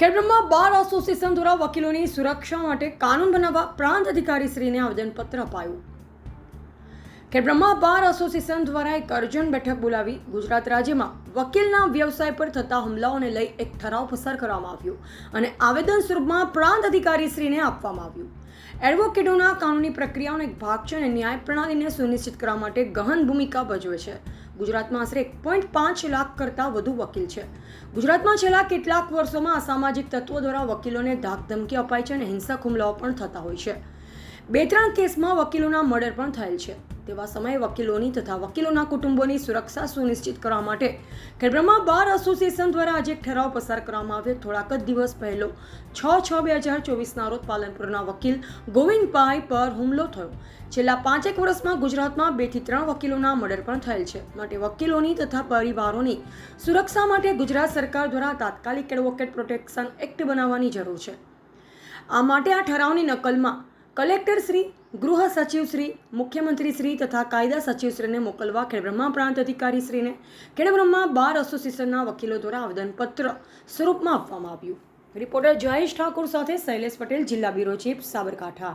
Khedbrahma bar association દ્વારા વકીલોની સુરક્ષા માટે કાનૂન બનાવવા પ્રાંત અધિકારીશ્રીને આવેદનપત્ર અપાયું. ખેડબ્રહ્મા બાર એસોસિએશન દ્વારા એક અર્જુન બેઠક બોલાવી ગુજરાત રાજ્યમાં વકીલના વ્યવસાય પર થતા હુમલાઓને લઈ એક ઠરાવ પસાર કરવામાં આવ્યો અને આવેદન સ્વરૂપમાં પ્રાંત અધિકારીશ્રીને આપવામાં આવ્યું. એડવોકેટોના કાનૂની પ્રક્રિયાઓનો એક ભાગ છે અને ન્યાય પ્રણાલીને સુનિશ્ચિત કરવા માટે ગહન ભૂમિકા ભજવે છે. ગુજરાતમાં આશરે એક પોઈન્ટ પાંચ લાખ કરતાં વધુ વકીલ છે. ગુજરાતમાં છેલ્લા કેટલાક વર્ષોમાં અસામાજિક તત્વો દ્વારા વકીલોને ધાકધમકી અપાય છે અને હિંસક હુમલાઓ પણ થતા હોય છે. બે ત્રણ કેસમાં વકીલોના મર્ડર પણ થયેલ છે. તેવા સમયે વકીલોની તથા વકીલોના કુટુંબોની સુરક્ષા સુનિશ્ચિત કરવા માટે ખેડબ્રહ્મા બાર એસોસિએશન દ્વારા આજે એક ઠરાવ પસાર કરવામાં આવ્યો. થોડાક જ દિવસ પહેલો છ છ બે હજાર ચોવીસના રોજ પાલનપુરના વકીલ ગોવિંદભાઈ પર હુમલો થયો. છેલ્લા પાંચેક વર્ષમાં ગુજરાતમાં બેથી ત્રણ વકીલોના મર્ડર પણ થયેલ છે. માટે વકીલોની તથા પરિવારોની સુરક્ષા માટે ગુજરાત સરકાર દ્વારા તાત્કાલિક એડવોકેટ પ્રોટેક્શન એક્ટ બનાવવાની જરૂર છે. આ માટે આ ઠરાવની નકલમાં કલેક્ટર શ્રી, ગૃહ સચિવ શ્રી, મુખ્યમંત્રી શ્રી તથા કાયદા સચિવ શ્રીને મોકલવા ખેડબ્રહ્મા પ્રાંત અધિકારી શ્રીને ખેડબ્રહ્મા બાર એસોસિએશનના વકીલો દ્વારા આવેદનપત્ર સ્વરૂપમાં આપવામાં આવ્યું. રિપોર્ટર જયેશ ઠાકુર સાથે શૈલેષ પટેલ, જિલ્લા બ્યુરો ચીફ સાબરકાંઠા.